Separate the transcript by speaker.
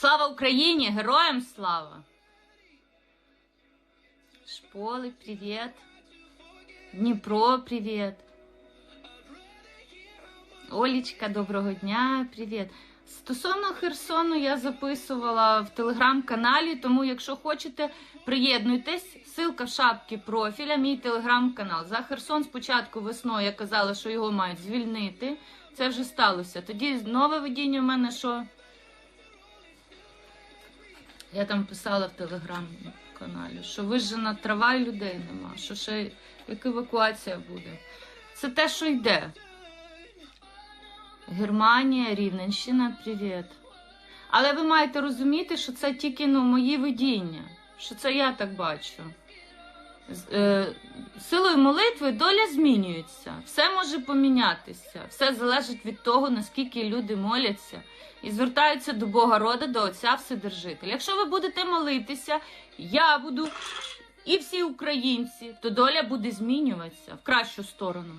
Speaker 1: Слава Україні! Героям слава! Шполи, привіт. Дніпро, привіт. Олічка, доброго дня, привіт. Стосовно Херсону я записувала в телеграм-каналі, тому якщо хочете, приєднуйтесь. Ссылка в шапці профіля, мій телеграм-канал. За Херсон спочатку весною я казала, що його мають звільнити. Це вже сталося. Тоді нове видіння в мене, що я там писала в телеграм-каналі, що вижена трава людей нема, що ще як евакуація буде. Це те, що йде. Германія, Рівненщина, привіт. Але ви маєте розуміти, що це тільки ну, мої видіння, що це я так бачу. Силою молитви доля змінюється, все може помінятися, все залежить від того, наскільки люди моляться і звертаються до Бога рода, до Отця Вседержителя. Якщо ви будете молитися, я буду і всі українці, то доля буде змінюватися в кращу сторону.